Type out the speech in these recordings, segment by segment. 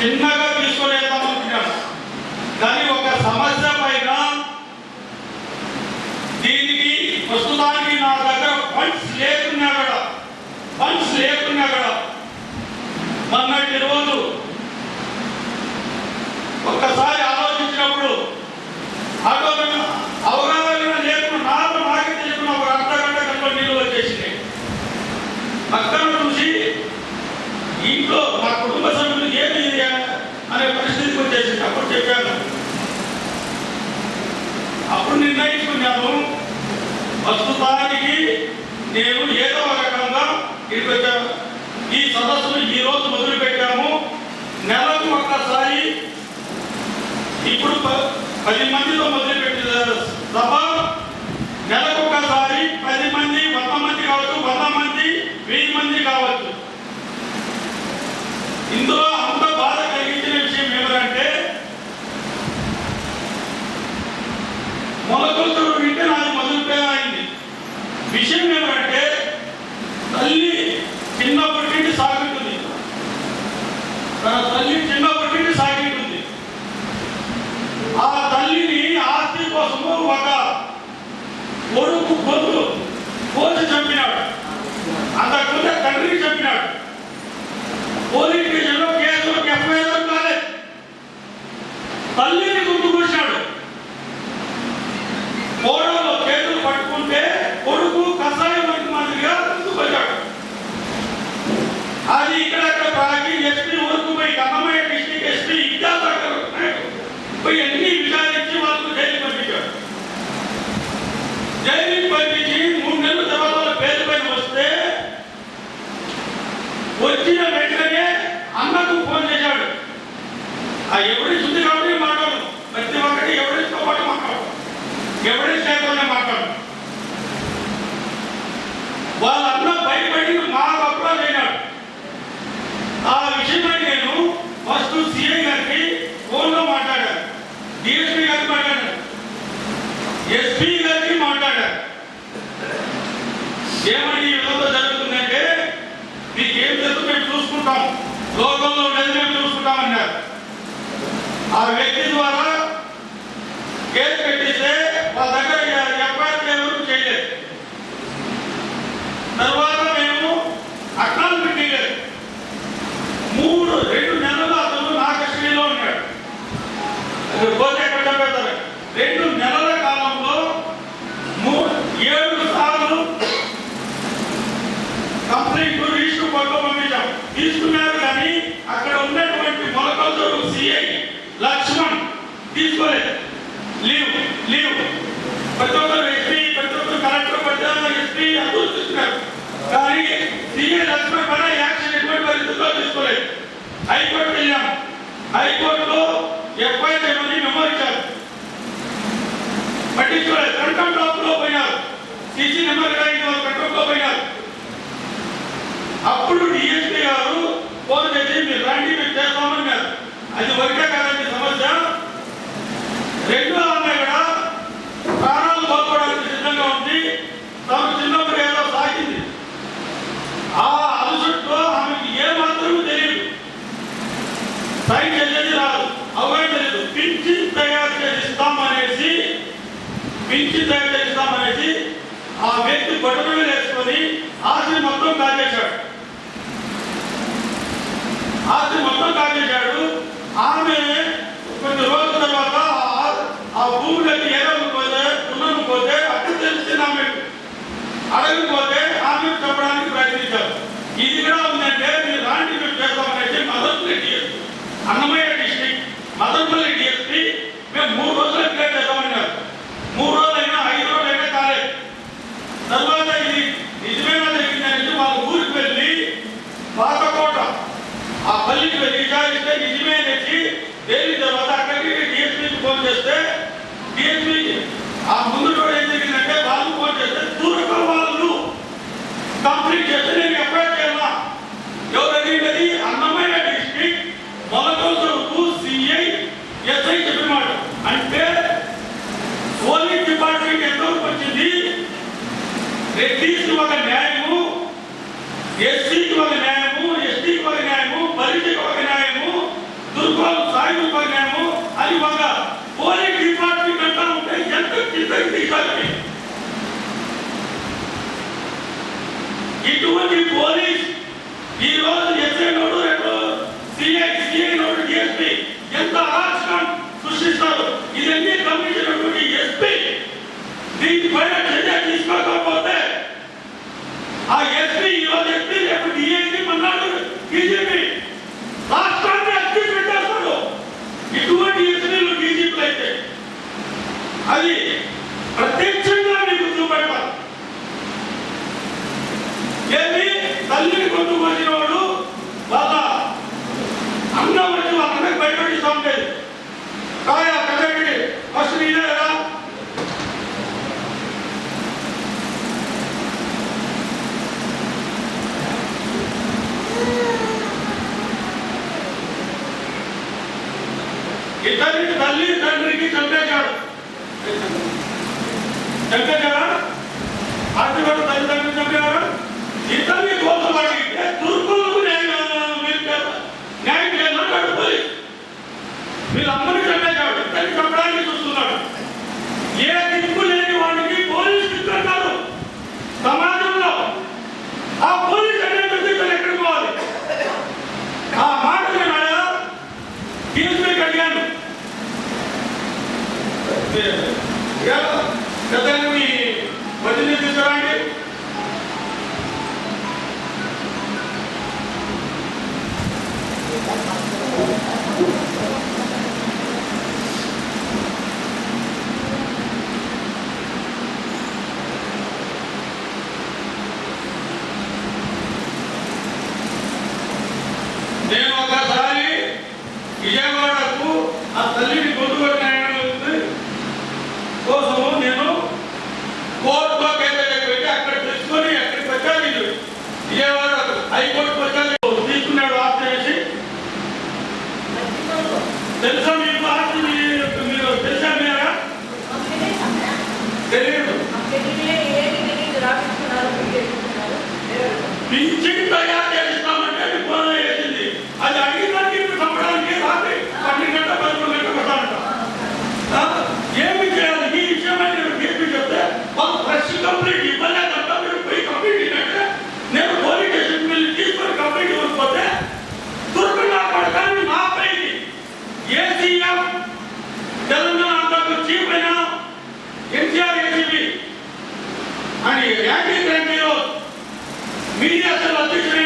చిన్నగా తీసుకొని వెళ్దాం అనుకున్నాను కానీ ఒక సమస్య పైన దీనికి ప్రస్తుతానికి నా దగ్గర ఫండ్స్ లేకున్నా కూడా ఫండ్స్ లేకున్నా కూడా మొన్నటి రోజు ఒక్కసారి ఆలోచించినప్పుడు ఆటోమేటిక్ అవగాహన లేకుండా నాకు నాకే తెలియకుండా ఒక అర్ధ గంట గంట నీళ్ళు వచ్చేసినాయి. పక్కన చూసి ఇంట్లో మా కుటుంబ సభ్యులు ఏమి అనే పరిస్థితికి వచ్చేసింది. అప్పుడు చెప్పాను. అప్పుడు నిర్ణయించుకున్నాను ప్రస్తుతానికి నేను ఏదో ఒక రకంగా ఇక్కడికి వచ్చాను. ఈ సదస్సును ఈ రోజు మొదలుపెట్టాము. నెలకు ఒక్కసారి ఇప్పుడు ప- పది మందితో మొదలుపెట్టిన సభ నెలకు ఒకసారి పది మంది వంద మంది కావచ్చు వంద మంది వెయ్యి మంది కావచ్చు ఇందులో అంత బాధ కలిగించిన విషయం ఏమిటంటే మొలకొల్తుడు వింటే నాకు మొదలు అయింది విషయం ఏమిటంటే తల్లి చిన్నప్పటి నుండి సాగుతుంది. తన తల్లి చిన్నప్పటి నుండి సాగింటుంది ఆ తల్లిని ఆస్తి కోసము ఒక కొడుకు గొంతు కోసి చంపినాడు. అంతకుముందే తండ్రికి చంపినాడు పోలీస్ స్టేషన్లో కేసు ఎఫ్ఐఆర్ కాలేదు. తల్లిని గుర్తు కోడలో చేతులు పట్టుకుంటే కొడుకు కషాయం వంటి మాదిరిగా ముందుకొచ్చాడు అది ఇక్కడక్కడ ప్రాగి ఎస్పీ ఊరుకు పోయి కన్నమయ్య డిస్టిక్ ఎస్పీ విద్యాసాగర్ నాయుడు పోయి అన్ని విచారించి వాళ్ళకు జైలు పంపించాడు జైలు పంపించి మూడు నెలల తర్వాత వాళ్ళ పేరు పైన వస్తే వచ్చిన వెంటనే అన్నకు ఫోన్ చేశాడు ఆ ఎవరి శుద్ధి కాబట్టి మాట్లాడు ప్రతి ఒక్కటి ఎవరితో పాటు మాట్లాడు ఎవరి లేకుండా మాట్లాడు వాళ్ళ అన్న భయపడి మా గొప్ప లేనాడు ఆ విషయమై నేను ఫస్ట్ సిఐ గారికి ఫోన్లో మాట్లాడాను డిఎస్పీ గారికి మాట్లాడాను ఎస్పీ గారికి మాట్లాడాను ఏమని ఈ విధంగా జరుగుతుందంటే మీకు ఏం జరుగుతుందో మేము చూసుకుంటాం లోకంలో ఉండేది మేము చూసుకుంటామన్నారు ఆ వ్యక్తి ద్వారా కేసు పెట్టిస్తే వాళ్ళ దగ్గర ఎఫ్ఐఆర్ ఎవరు చేయలేదు తర్వాత మేము అక్రాలు పెట్టలేదు మూడు రెండు నెలలు అతను నా కస్టడీలో ఉన్నాడు అది పోతే ఎక్కడ పెడతారు రెండు నెలల కాలంలో మూడు ఏడు సార్లు కంప్లైంట్ రిజిస్టర్ కోర్టులో పంపించాం తీసుకున్నారు కానీ అక్కడ ఉన్నటువంటి మొలకల్చూరు సిఐ లక్ష్మణ్ తీసుకోలేదు లీవ్ లీవ్ ప్రతి ఒక్కరు ఎస్పీ ప్రతి ఒక్కరు కలెక్టర్ ప్రతి ఒక్కరు ఎస్పీ అందరూ తీసుకున్నారు కానీ సిఐ లక్ష్మణ్ పైన యాక్షన్ ఎటువంటి పరిస్థితుల్లో తీసుకోలేదు హైకోర్టు వెళ్ళాం. హైకోర్టులో ఎఫ్ఐఆర్ చేయమని మెమో ఇచ్చారు పట్టించుకోలేదు. కంట్రోల్ టాప్లో పోయినారు. సీసీ నెంబర్ కంట్రోల్లో పోయినారు. అప్పుడు డిఎస్పీ గారు ఫోన్ చేసి మీరు రండి మీరు చేస్తామన్నారు. అది ఒకటే కాదండి సమస్య రెండో ఆమె కూడా ప్రాణాలు కోల్పోవడానికి సిద్ధంగా ఉంది తాను చిన్నప్పుడు ఏదో సాగింది ఆ అలసట్లో ఆమెకి ఏ మాత్రమూ తెలియదు సైన్ చేసేది రాదు అవగాహన తెలియదు పింఛన్ తయారు చేసిస్తామనేసి పింఛన్ తయారు చేసిస్తామనేసి ఆ వ్యక్తి బట్టలు వేసుకొని ఆస్తి మొత్తం కాజేశాడు ఆస్తి మొత్తం కాజేశాడు ఆమె కొన్ని రోజుల తర్వాత ఆ- ఆ భూమిలోకి ఏదైనా పోతే ఉన్నను పోతే అప్పుడు తెలిసింది ఆమె అడగకపోతే ఆమె చెప్పడానికి ప్రయత్నించారు ఇది కూడా ఉందంటే మీరు లాంటి మీరు చేస్తామనేసి Madanapalle DSP Annamayya district Madanapalle DSP మేము మూడు రోజులు క్రియేట్ చేస్తామన్నారు మూడు Amém. పీపుల్కి ఇటువంటి పోలీస్ ఈరోజు చంపేశారా? పార్టీ కూడా తల్లిదండ్రులు చంపేవారు ఇతరుని కోసం అడిగితే తుర్కులకు న్యాయం చేయాలన్నాడు పోలీస్ వీళ్ళందరినీ చంపేశాడు ఇతరుని చంపడానికి చూస్తున్నాడు. ఏ దిక్కు లేని వాడికి పోలీసు దిక్కుంటారు సమాజంలో ఆ పోలీస్ అనేటువంటి ఇతను ఎక్కడికి పోవాలి? ఆ మాట నేను అడగా తీసుకుని అడిగాను. గతంగా మీ వదిలి తీసుకురండి. నేను ఒకసారి విజయవాడ తెలుసా అని యాంటీ క్రైమ్ బ్యూరో మీడియా అధ్యక్షుడు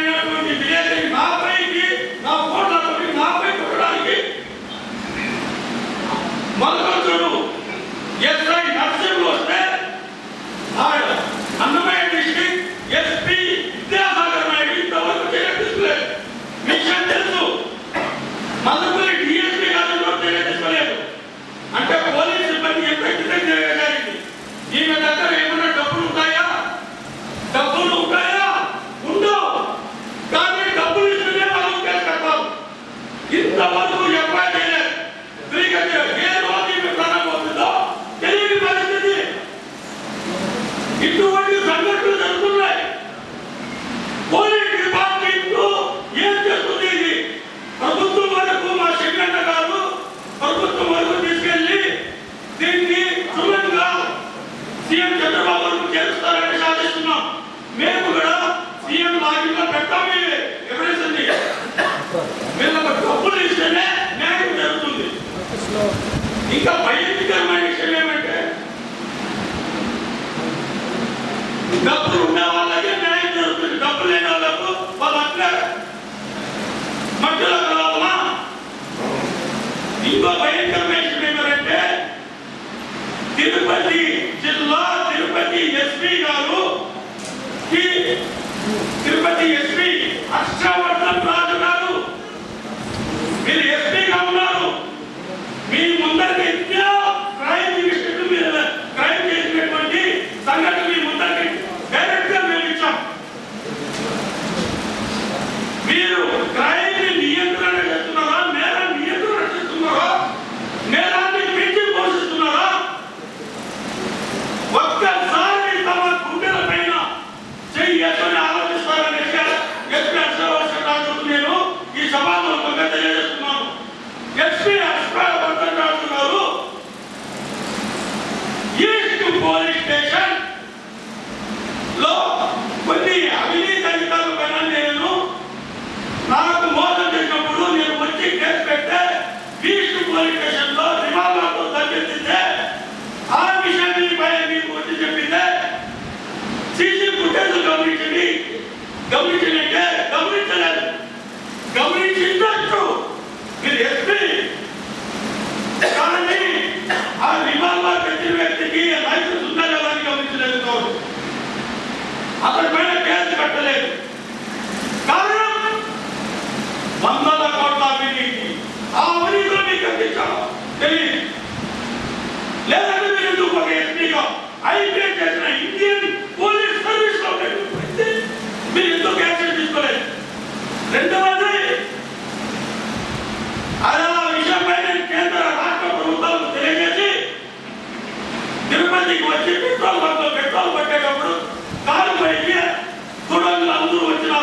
ఆ రివాల్వర్ పెట్టిన వ్యక్తికి లైసెన్స్ ఉందా లేదా అని గమనించలేదు కోర్టు అతని పైన కేసు పెట్టలేదు. కారణం వందల కోట్ల అవినీతి. ఆ అవినీతిలో మీకు అందించాం తెలియదు లేదంటే మీరు ఎందుకు ఒక ఎస్పీగా అయితే చేసిన ఇండియన్ పోలీస్ సర్వీస్లో ఉన్నటువంటి వ్యక్తి మీరు ఎందుకు యాక్షన్ తీసుకోలేదు రెండవది అలా విషయంపై నేను కేంద్ర రాష్ట్ర ప్రభుత్వాలకు తెలియజేసి తిరుపతికి వచ్చి పెట్రోల్ బంక్ పెట్రోల్ పట్టేటప్పుడు కారు పైకి చూడండి అందరూ వచ్చి నా పై తెలియజారు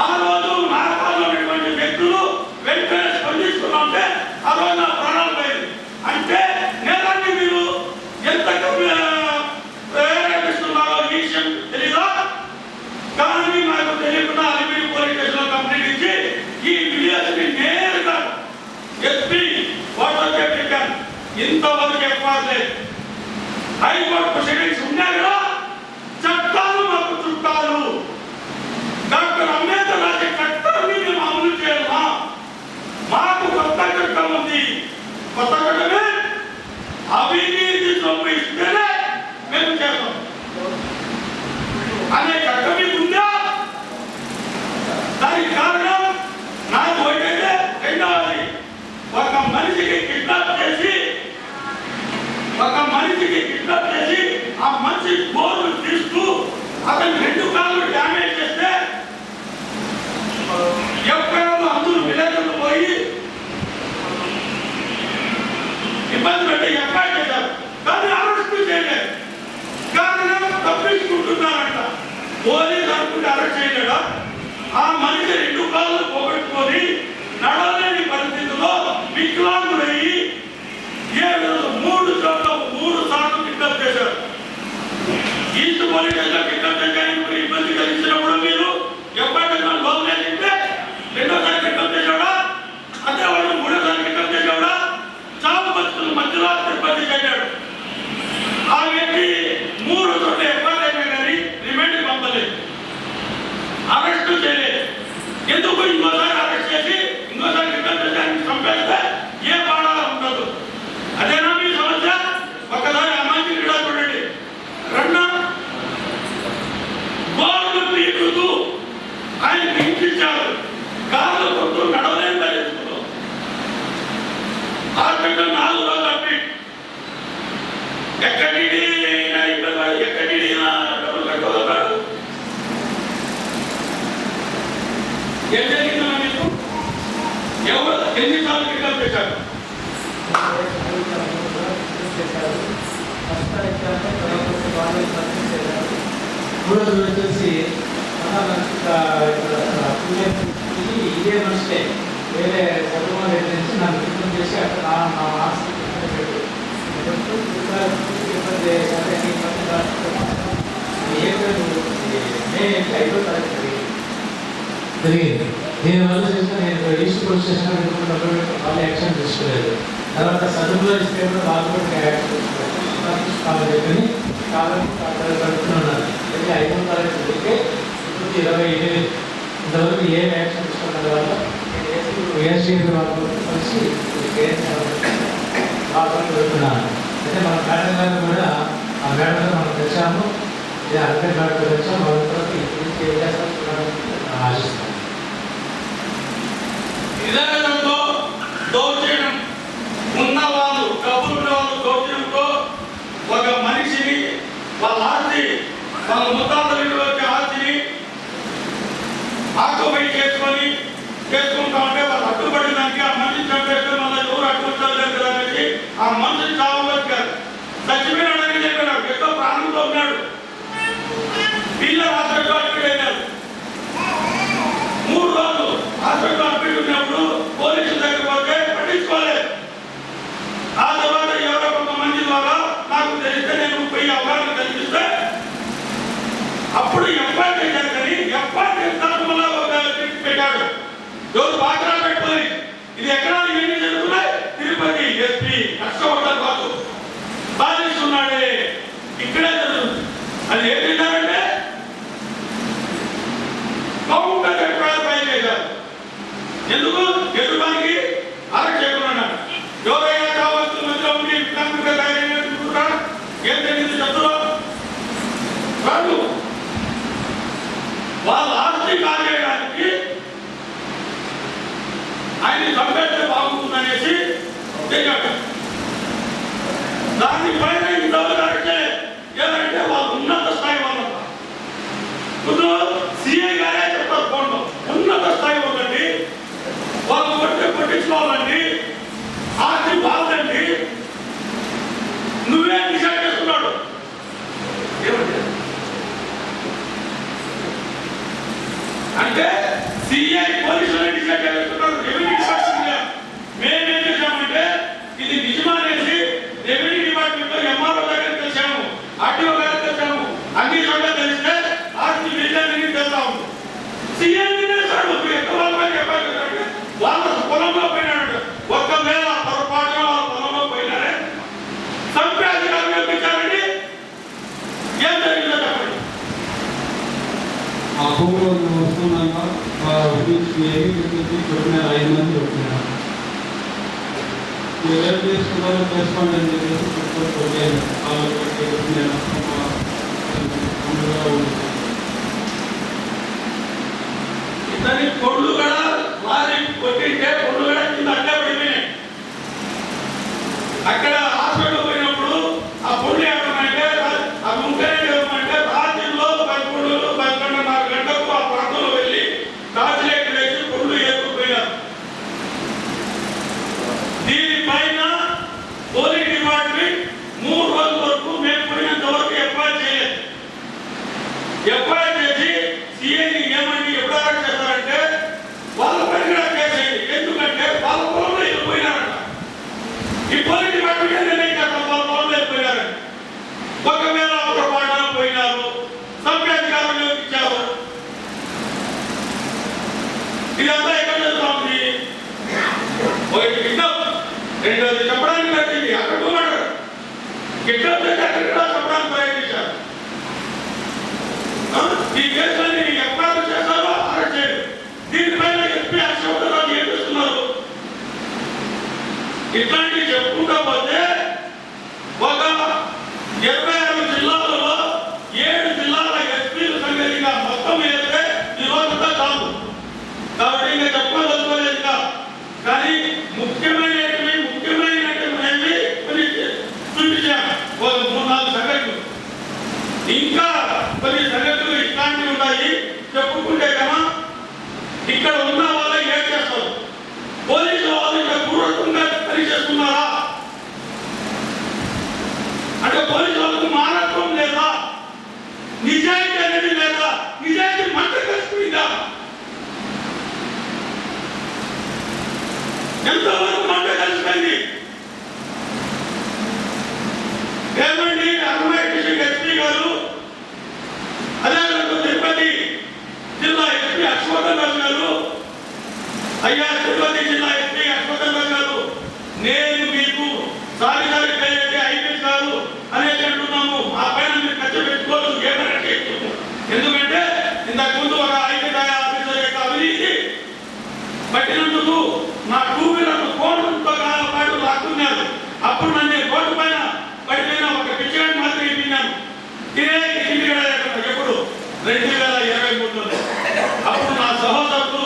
ఆ రోజు నా కారులో ఉన్నటువంటి వ్యక్తులు వెంటనే స్పందిస్తున్నాంటే ఆ రోజు నా ప్రాణాలు పోయింది అంటే నేరాన్ని మీరు ఎంత ప్రేరేపిస్తున్నారో ఈ విషయం తెలీదా కానీ నాకు తెలియకుండా అలిపిరి పోలీస్ స్టేషన్లో కంప్లైంట్ ఇచ్చి ఈ వీడియోస్ని నేరుగా ఎస్పీ వాట్సాప్ పెట్టాను ఇంతవరకు ఎఫ్ఆర్ లేదు హైకోర్టు ప్రొసీడింగ్స్ ఉన్నా కూడా చట్టాలు మాకు చుట్టాలు డాక్టర్ అంబేద్కర్ రాసే చట్టాన్ని మేము అమలు చేయాలా మాకు కొత్త చట్టం ఉంది కొత్త చట్టమే అవినీతి సొమ్ము ఇస్తేనే మేము చేస్తాం అనే చట్టం మీకు ఉందా దానికి కారణం నాకు ఒకటైతే రెండవది ఒక మనిషికి కిడ్నాప్ చేసి ఒక మనిషికి కిడ్నాప్ చేసి ఆ మనిషి బోర్డు తీస్తూ అతని రెండు కాళ్ళు డ్యామేజ్ చేస్తే ఎప్పుడైనా అందరూ విలేజ్లకు పోయి ఇబ్బంది పెట్టి ఎఫ్ఐఆర్ చేశారు కానీ అరెస్ట్ చేయలేదు కారణం తప్పించుకుంటున్నారంట పోలీస్ అనుకుంటే అరెస్ట్ చేయలేదా ఆ మనిషి రెండు కాళ్ళు పోగొట్టుకొని నడవలేని పరిస్థితుల్లో వికలాంగులయ్యి ఏ మూడు చోట్ల మూడు సార్లు కిడ్నాప్ చేశారు. ఈస్ట్ పోలీస్ స్టేషన్ కిడ్నాప్ చేయడానికి ఇబ్బంది కలిగించినప్పుడు మీరు ఎప్పటికైనా లోన్ వేసింటే రెండోసారి కిడ్నాప్ చేశాడా? అదే వాడు మూడోసారి కిడ్నాప్ చేశాడా? చావు బతుకుల మధ్యలో తిరుపతి చేశాడు. ఆ వ్యక్తి మూడు చోట్ల ఎఫ్ఐఆర్ అయినా కానీ రిమాండ్ పంపలేదు అరెస్ట్ చేయలేదు ఎందుకు ఇంకోసారి అరెస్ట్ చేసి ఇంకోసారి కిడ్నాప్ చేయడానికి చంపేస్తే ఏ బాధ ఉండదు అదేనా మీ సమస్య ఒక్కసారి ఆ మంచి కూడా చూడండి రెండు గోళ్ళు పీకుతూ ఆయన హింసించారు కాళ్ళు కొట్టు నడవలేని పరిస్థితుల్లో హాస్పిటల్ నాలుగు రోజులు అడ్మిట్ ఎక్కడి ఇబ్బంది ఎక్కడి డబ్బులు కట్టుకోగలరు ఏం జరిగిందమ్మా మీకు ఎవరు ఎన్నిసార్లు కిడ్నాప్ చేశారు మూడోది వచ్చేసి ఇదే మనిషే వేరే చదువు నుంచి నన్ను సిద్ధం చేసి అక్కడ నా నా ఆస్తి పెట్టు ఏప్రిల్ మే ఐదో తారీఖు జరిగింది జరిగింది. నేను వల్ల చేసిన నేను ఈస్ట్ పోలీస్ స్టేషన్ వాళ్ళు యాక్షన్ తీసుకోలేదు తర్వాత సదుపులో ఇస్తే కూడా వాళ్ళు కూడా యాక్షన్ చెప్పని కాలం కడుతున్నాను అయితే ఐదో తారీఖు జరిగితే ఇప్పుడు ఇరవై ఎనిమిది ఇంతవరకు ఏ యాక్షన్ తీసుకున్న వల్ల ఏఎస్సీ వాళ్ళు కలిసి వాళ్ళు వెళ్తున్నాను అయితే మన మేడం గారు కూడా ఆ మేడం గారు మనం తెచ్చాము ఇది అర్థం మేడం తెచ్చాము వాళ్ళ తర్వాత ఇప్పుడు ఆశిస్తాం విధానంలో దౌర్జన్యం ఉన్నవాళ్ళు డబ్బులు ఉన్నవాళ్ళు దౌర్జన్యంతో ఒక మనిషిని వాళ్ళ ఆస్తి వాళ్ళ ముత్తాతలు వచ్చే ఆస్తిని ఆక్యుపై చేసుకొని చేసుకుంటా ఉంటే వాళ్ళు అడ్డుపడిన దానికి ఆ మనిషిని చంపేస్తే మళ్ళీ ఎవరు అడ్డుకుంటారు కదా అనేసి ఆ మనిషిని చావబట్టారు చచ్చిపోయినాడని చెప్పినాడు ఎంతో ప్రాణంతో ఉన్నాడు. వీళ్ళ రాష్ట్రంలో అడ్మిట్ అయినారు మూడు రోజులు హాస్పిటల్ అడ్మిట్ ఉన్నప్పుడు పోలీసుల దగ్గర పోతే పట్టించుకోలేదు ఆ తర్వాత ఎవరో కొంతమంది ద్వారా నాకు తెలిస్తే నేను పోయి అవగాహన కల్పిస్తే అప్పుడు ఎఫ్ఐఆర్ చేశారు కానీ ఎఫ్ఐఆర్ చేస్తారు మళ్ళీ ఒక పెట్టాడు. ఎవరు పెట్టుకొని? ఇది ఎక్కడ ఇవన్నీ జరుగుతున్నాయి? తిరుపతి ఎస్పీ హర్షవర్ధన్ బాబు బాధిస్తున్నాడే. ఇక్కడే జరుగుతుంది. అది ఏం తిన్నారంటే కౌంటర్ ఎఫ్ఐఆర్ ఫైల్ చేశారు ఎందుకు? ఎదురుదానికి అరెస్ట్ చేయకుండా ఎవరైనా కావాల్సిన మధ్యలో ఉండి తయారు ఏం తెలియదు చెప్తున్నా వాళ్ళ ఆస్తి కాజేయడానికి ఆయన చంపేస్తే బాగుంటుందనేసి దిగాడు దానిపైన ఇంతవరకు అంటే ఏమంటే వాళ్ళు ఉన్నత స్థాయి వాళ్ళు ఇప్పుడు సీఏ గారే చెప్తారు ఫోన్లో. ఉన్నత స్థాయి వాళ్ళండి. వాళ్ళు కొట్టి కొట్టించుకోవాలండి ఆస్తి బాగుందండి. నువ్వే డిసైడ్ చేస్తున్నాడు ఏమంటే అంటే సిఐ పోలీసులు డిసైడ్ చేస్తున్నారు రెవెన్యూ డిపార్ట్మెంట్ మేమేం చేశామంటే ఇది నిజమనేసి రెవెన్యూ డిపార్ట్మెంట్లో ఎంఆర్ఓ దగ్గర తెలిసాము ఆర్టీఓ గారు తెలిసాము అన్ని చోట్ల తెలిస్తే ఆర్టీ బిల్డర్ని తెలుస్తా ఉంది సిఐ సార్ ఎక్కడ వాళ్ళ పొలంలో పోయినాడు ఒక్కవేళ పొరపాటున వాళ్ళ పొలంలో పోయినారే చంపే అధికారులు పంపించారండి ఏం జరిగిందో చెప్పండి ఆ భూమిలో వస్తున్నాక ఆ ఏమి చెప్పింది చెప్పినారు ఐదు మంది చెప్పినారు. మీరు ఏం చేసుకున్నారో చేసుకోండి అని చెప్పేసి చెప్పుకొని కొట్టాను వాళ్ళు కొట్టి ఇతని కొళ్ళు కూడా వారి కొట్టింటే కొళ్ళు కూడా కింద అడ్డే పడిపోయినాయి. అక్కడ హాస్పిటల్ పోయినప్పుడు ఆ పొడి ఏమంటే ఆ ముంకరే ఏమంటే రాత్రిలో పదకొండు పదకొండున్నర గంటకు ఆ ప్రాంతంలో వెళ్ళి టార్చ్లైట్ వేసి కొళ్ళు ఏరుకుపోయినారు దీనిపైన పోలీస్ డిపార్ట్మెంట్ మూడు రోజుల వరకు మేము పోయినంత వరకు ఎఫ్ఐఆర్ చేయలేదు ఎఫ్ఐఆర్ చేసి సిఐని ఏమని ఎప్పుడు అరెస్ట్ చేస్తారంటే వాళ్ళ పైన కూడా కేసు వేయండి. ఎందుకంటే వాళ్ళ పొలంలో వెళ్ళిపోయినారంట ఈ పోలీస్ డిపార్ట్మెంట్ ఏం నిర్ణయం చేస్తాం వాళ్ళ పొలంలో వెళ్ళిపోయినారని ఒకవేళ ఒక పాట పోయినారు సభ్యాధికారులు ఇచ్చారు ఇదంతా ఎక్కడ జరుగుతా ఉంది ఒకటి కిడ్నాప్ రెండోది చెప్పడానికి పెట్టింది. అక్కడ ఉన్నాడు కిడ్నాప్ అక్కడ చెప్పడానికి ప్రయత్నించారు. ఈ కేసులో ఎక్కడ చేస్తారో అరెస్ట్ చేయండి దీనిపైన ఎస్పీ అశ్వథరాజు ఏం చేస్తున్నారు ఇట్లాంటివి చెప్పుకుంటా పోతే ఒక ఇరవై ఆరు జిల్లాలలో ఏడు జిల్లాల ఎస్పీల సంగతిగా మొత్తం వేస్తే నిరోధత కాదు. కాబట్టి ఇంకా చెప్పదలుచుకోలేదు కానీ ముఖ్యమైనవి ముఖ్యమైనటువంటి కొన్ని చూపించాను ఒక మూడు నాలుగు సంగతులు ఇంకా కొన్ని సంగతులు ఇట్లాంటివి ఉన్నాయి చెప్పుకుంటే కన్నా ఇక్కడ ఉన్న వాళ్ళ ఏం చేస్తారు పోలీసు వాళ్ళు ఇంకా పూర్వకంగా పనిచేస్తున్నారా అంటే పోలీసు వాళ్ళకు మానత్వం లేదా? నిజాయితీ అనేది లేదా? నిజాయితీ మంట కలిసిపోయిందా ఎంతవరకు మంట కలిసిపోయింది ఏమండి? అరవై డిస్ట్రిక్ట్ ఎస్పీ గారు అదేవిధంగా తిరుపతి జిల్లా ఎస్పీ అశ్వథన్ గారు అయ్యా తిరుపతి జిల్లా ఎస్పీ అశ్వథన్ గారు నేను మీ సారి సారి పేరెట్టి ఐపీఎస్ గారు అనేది అంటున్నాము ఆ పైన మీరు ఖర్చు పెట్టుకోవచ్చు ఏమైనా ఎందుకంటే ఇంతకు ముందు ఒక ఐపీఎస్ ఆఫీసర్ యొక్క అవినీతి పట్టినందుకు నా టూ వీలర్ కోర్టుతో పాటు లాక్కున్నారు. అప్పుడు నన్ను కోర్టు పైన పడిపోయిన ఒక పిచ్చిగాడి మాత్రం ఇప్పించాను ఎప్పుడు? రెండు వేల ఇరవై మూడులో అప్పుడు నా సహోదరులు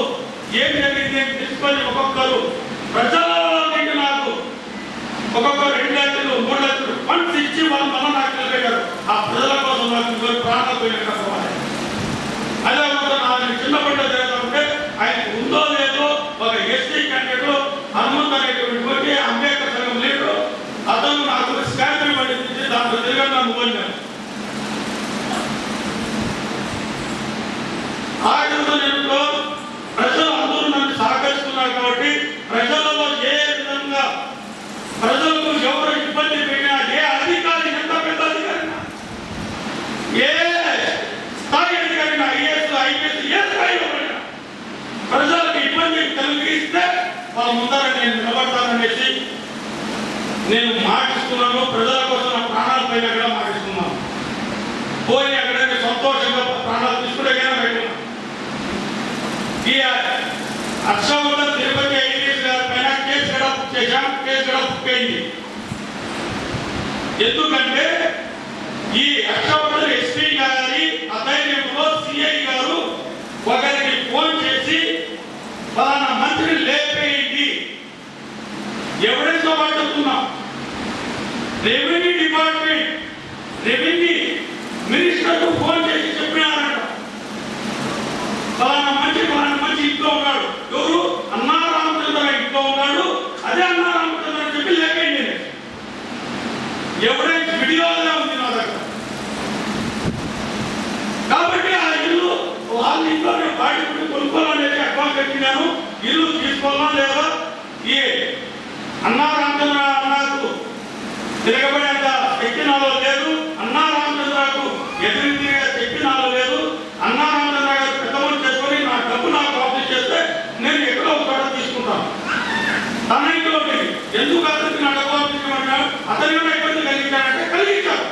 ఏం జరిగింది అని తెలుసుకొని ఒక్కొక్కరు ప్రజల నాకు ఒక్కొక్క రెండు లక్షలు మూడు లక్షలు ఫండ్స్ ఇచ్చి వాళ్ళు మళ్ళీ నాకు ఆ ప్రజల కోసం నాకు ప్రాంతం ప్రాణాలు సమాజం అదే ఒక నాకు చిన్నప్పటిలో జరుగుతుంటే ఆయన ఉందో లేదో ఒక ఎస్టీ క్యాండిడేట్ హనుమంత్ అనేటువంటి అంబేద్కర్ సంఘం లీడరు అతను నాకు స్కాన్ పడింది దాంట్లో తిరిగి నన్ను పోయినాను ఆ విధంగా ప్రజలు అందరూ నన్ను సహకరిస్తున్నారు కాబట్టి ప్రజలలో ఏ విధంగా ప్రజలకు ఎవరు ఇబ్బంది పెట్టినా ఏ అధికారి ఎంత పెద్ద అధికారి ఏ స్థాయి అధికారి ఐఏఎస్ ఐపీఎస్ ఏ స్థాయిలో పోయినా ప్రజలకు ఇబ్బంది కలిగిస్తే వాళ్ళ ముందర నేను నిలబడతాననేసి నేను మాటిస్తున్నాను ప్రజల కోసం నా ప్రాణాల పైన కూడా మాటిస్తున్నాను పోయి అక్కడైనా సంతోషంగా ప్రాణాలు తీసుకునేకైనా పెట్టుకున్నాం ఈ హర్షవర్ధన్ తిరుపతి ఐఏఎస్ గారి పైన కేసు కూడా బుక్ చేశాం కేసు కూడా బుక్ అయింది ఎందుకంటే ఈ హర్షవర్ధన్ ఎస్పీ గారి అధైర్యంలో సిఐ గారు ఒకరికి ఫోన్ చేసి ఫలానా మంత్రిని లేపేయండి. ఎవరితో పట్టుకున్నాం రెవెన్యూ డిపార్ట్మెంట్ రెవెన్యూ మినిస్టర్కు ఫోన్ చేసి చెప్పినారంట. ఫలానా మంచి ఫలానా మంచి ఇంట్లో ఉన్నాడు. ఎవరు? అన్నారామచంద్ర ఇంట్లో ఉన్నాడు. అదే అన్నారామచంద్ర అని చెప్పి లేకండి ఎవరైనా వీడియోలో ఉంది నా దగ్గర కాబట్టి ఆ ఇల్లు వాళ్ళ ఇంట్లో నేను బాడీ పెట్టి కొనుక్కోవాలనేది అడ్వాన్స్ పెట్టినాను ఇల్లు తీసుకోవాలా లేదా? ఏ? అన్నారామచంద్ర అన్నారు తిరగబడేంత శక్తి నాలో లేదు. అన్నా రామచంద్రకు ఎదురు తిరిగే శక్తి నాలో లేదు. అన్నా రామచంద్ర గారు పెద్దమని చేసుకొని నా డబ్బు నాకు ఆఫీస్ చేస్తే నేను ఎక్కడో ఒక చోట తీసుకుంటాను. తన ఇంట్లోకి ఎందుకు అతనికి నా డబ్బు ఆఫీస్ ఇవ్వమన్నాడు అతను ఏమైనా ఇబ్బంది కలిగించాడంటే కలిగించాడు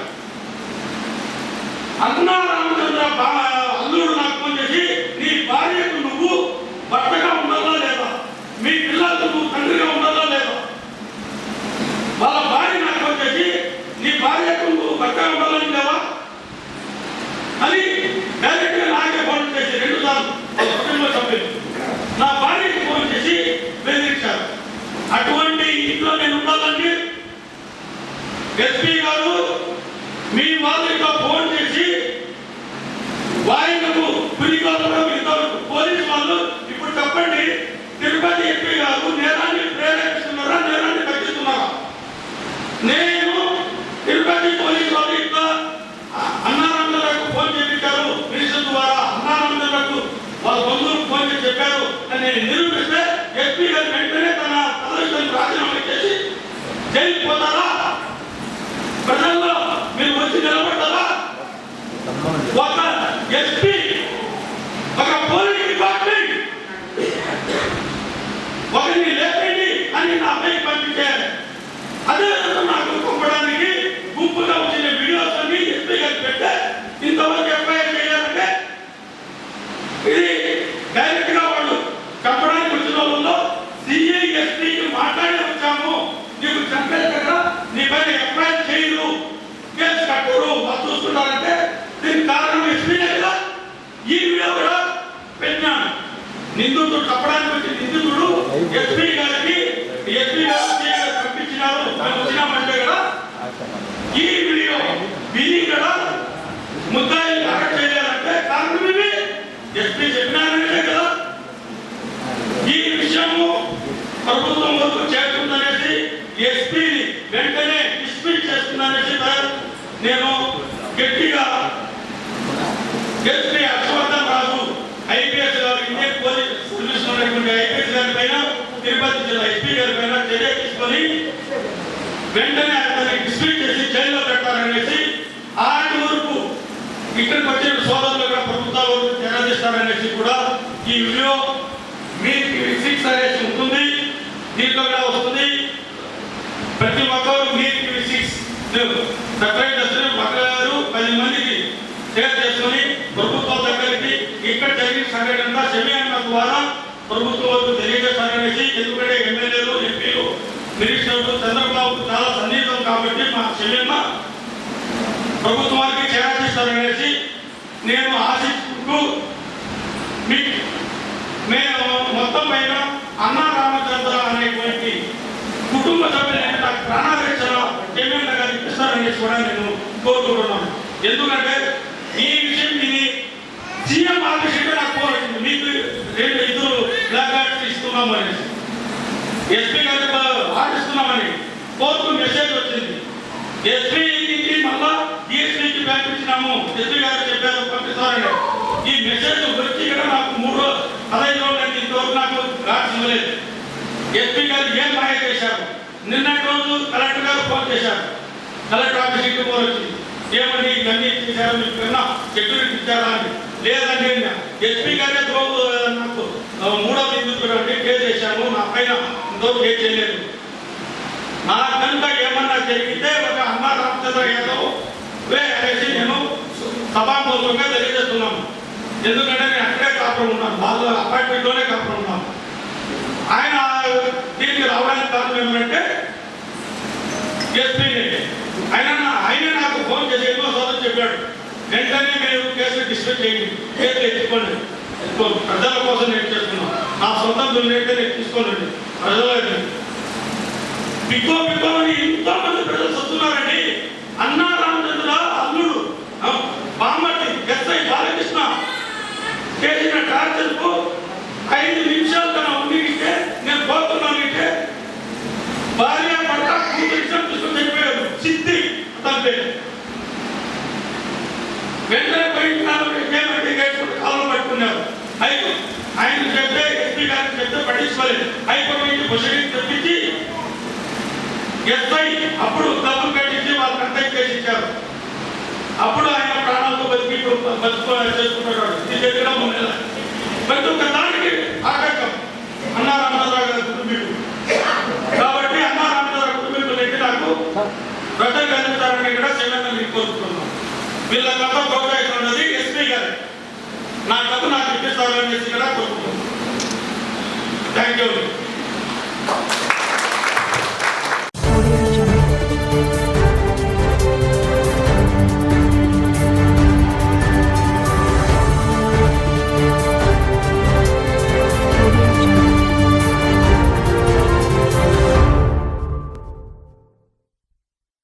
అన్నా రామచంద్ర బాగా అల్లుడు నాకు ఫోన్ చేసి నీ భార్యకు నువ్వు భర్తగా ఉండాలా లేదా మీ పిల్లలకు నువ్వు తండ్రిగా ఉండాలా లేదా వాళ్ళ భార్య నాకు ఫోన్ చేసి నీ భార్యకు నువ్వు భర్తగా ఉండాలని లేవా అని డైరెక్ట్గా నాకే ఫోన్ చేసి రెండు సార్లు వాళ్ళ కుటుంబ సభ్యులు నా భార్యకి ఫోన్ చేసి బెదిరించారు అటువంటి ఇంట్లో నేను ఉండాలంటే ఎస్పీ గారు మీ వాళ్ళకి ఫోన్ చేసి వాయినకు పులిగోదడం ఇంతవరకు పోలీసు వాళ్ళు ఇప్పుడు చెప్పండి తిరుపతి ఎస్పీ గారు నేరాన్ని ప్రేరేపిస్తున్నారా నేరాన్ని తగ్గిస్తున్నారా నేను తిరుపతి పోలీసు వాళ్ళు ఇట్లా అన్నానందరకు ఫోన్ చేయించారు మినిస్టర్ ద్వారా అన్నానందరకు వాళ్ళ బంధువులకు ఫోన్ చేసి చెప్పారు అని నేను నిరూపిస్తే ఎస్పీ గారు వెంటనే తన ప్రదర్శన రాజీనామా చేసి జైలుకి పోతారా ప్రజల్లో మీరు వచ్చి నిలబడతారా ఒక ఎస్పీ ఒక పోలీస్ డిపార్ట్మెంట్ ఒకరిని లేపండి అని నా పైకి పంపించారు అదే విధంగా నాకు పంపడానికి గుంపుగా వచ్చిన వీడియోస్ అన్ని ఎస్పీ గారికి పెట్టే ఇంతవరకు ఎఫ్ఐఆర్ చేయాలంటే ఇది డైరెక్ట్గా వాళ్ళు చంపడానికి వచ్చిన వాళ్ళలో సిఐ ఎస్పీకి మాట్లాడి వచ్చాము నీకు చంపేది కదా నీ పైన ఎఫ్ఐఆర్ చేయరు కేసు కట్టరు వాళ్ళు చూస్తున్నారంటే దీనికి కారణం ఎస్పీనే కదా ఈ వీడియో కూడా పెట్టినాను నిందితుడు చంపడానికి వచ్చిన నిందితుడు ఎస్పీ గారికి ఎస్పీ గారు పంపించినారు. మేము వచ్చినామంటే కదా ఈ వీడియో విని కదా. ముద్దాయి అరెస్ట్ చేయాలంటే కారణం ఇవి ఎస్పీ చెప్పినారంటే కదా. ఈ విషయము ప్రభుత్వం వరకు చేరుతుందనేసి ఎస్పీని వెంటనే డిస్మిస్ చేస్తుందనేసి నేను గట్టిగా SP Harshavardhan Raju IPS garu Indian police service ఉన్నటువంటి ఐపీఎస్ గారి పైన తిరుపతి జిల్లా ఎస్పీ గారి పైన చర్య తీసుకొని వెంటనే అతన్ని డిస్మిస్ చేసి జైల్లో పెట్టాలనేసి ఆటి వరకు ఇక్కడికి వచ్చిన సోదరులు కూడా ప్రభుత్వాల వరకు తెరదీస్తారనేసి కూడా ఈ వీడియో మీకు సిక్స్ అనేసి ఉంటుంది. దీంట్లో కూడా వస్తుంది. ప్రతి ఒక్కరు మీకు సిక్స్ సెపరేట్ చేస్తున్న పక్కగారు పది మందికి షేర్ చేసుకొని ప్రభుత్వం దగ్గరికి ఇక్కడ జరిగిన సంఘటన అన్న ద్వారా ప్రభుత్వం వరకు తెలియజేస్తారనేసి ఎందుకంటే ఎమ్మెల్యేలు ఎంపీలు మినిస్టర్లు చంద్రబాబు చాలా సన్నిహితం కాబట్టి మా చెల్లెమ్మ ప్రభుత్వానికి చేరాల్సిస్తారనేసి నేను ఆశిస్తూ మీ మేము మొత్తం పైన అన్నా రామచంద్ర అనేటువంటి కుటుంబ సభ్యులైన నాకు ప్రాణాపేక్షణ జమీన్ గారు ఇప్పిస్తారనేసి కూడా నేను కోరుకుంటున్నాను. ఎందుకంటే ఈ విషయం ఇది సీఎం ఆఫీస్ నాకు కోరుతుంది మీకు రెండు ఇద్దరు బ్లాక్ కార్డ్స్ ఇస్తున్నాము అనేసి ఎస్పీ గారు ఆడిస్తున్నామని కోర్టు మెసేజ్ వచ్చింది. ఎస్పీకి మళ్ళా డిఎస్పీకి పంపించినాము ఎస్పీ గారు చెప్పారు పంపిస్తారని. ఈ మెసేజ్ వచ్చి ఇక్కడ నాకు మూడు రోజు పదహైదు రోజులు అయింది. ఇంతవరకు నాకు కార్డ్స్ ఇవ్వలేదు. ఎస్పీ గారు ఏం మాయ చేశారు? నిన్నటి రోజు కలెక్టర్ గారు ఫోన్ చేశారు. కలెక్టర్ ఆఫీస్ ఇంటికి ఫోన్ వచ్చింది. ఏమండి ఇవన్నీ ఇచ్చారు మీకు కన్నా సెక్యూరిటీ ఇచ్చారా అని. లేదండి ఎస్పీ గారే రోజు నాకు మూడో మూడవ నిందితుడు అంటే కేసు చేశాను నా పైన ఇంతవరకు ఏం చేయలేదు. నా కనుక ఏమన్నా జరిగితే ఒక అమ్మ రామచంద్ర యాదవ్ వే అనేసి నేను సభాపూర్వకంగా తెలియజేస్తున్నాము ఎందుకంటే నేను అక్కడే కాపురం ఉన్నాను. వాళ్ళ అపార్ట్మెంట్లోనే కాపురం ఉన్నాను. ఆయన దీనికి రావడానికి కారణం ఏమంటే ఎస్పీ ఆయన ఆయన నాకు ఫోన్ చేసి ఎన్నో సార్లు చెప్పాడు. వెంటనే మీరు కేసు డిస్మిస్ చేయండి. కేసు ఎత్తుకోండి. ప్రజల కోసం నేను చేస్తున్నాను. నా సొంతం అయితే నేను తీసుకోనండి ప్రజల బిగ్గో బిగ్గో అని ఎంతో మంది ప్రజలు వస్తున్నారండి అన్నా రామచంద్ర అల్లుడు బామ్మటి ఎస్ఐ బాలకృష్ణ చేసిన టార్చర్కు ఐదు నిమిషాలు తన ఉండిస్తే నేను పోతున్నాను అంటే భార్య భర్త కూతురు ఇష్టం తీసుకొని సిద్ధి అతని పేరు. వెంటనే పట్టుకున్నారు. అయితే ఆయన చెప్తే ఎస్పీ గారికి చెప్తే పట్టించుకోలేదు. హైకోర్టు నుంచి ప్రొసీడింగ్ తెప్పించి ఎస్ఐ అప్పుడు డబ్బులు కట్టించి వాళ్ళు అంతా చేసి ఇచ్చారు. అప్పుడు ఆయన ప్రాణాలతో బతికి ఇప్పుడు బతుకు ఇది చెప్పడం ప్రతి ఒక్క దానికి ఆటంకం. అన్నా రామచంద్రరావు గారి కుటుంబీకులు. కాబట్టి అన్నా రామచంద్రరావు కుటుంబీకులకి నాకు రద్దలు కలుగుతారని ఇక్కడ శివన్న కోరుతున్నాం వీళ్ళ కథ ఉన్నది ఎస్పీ గారు. నా డబ్బు నాకు ఇప్పిస్తారని కూడా కోరుకుంటున్నాను థ్యాంక్ యూ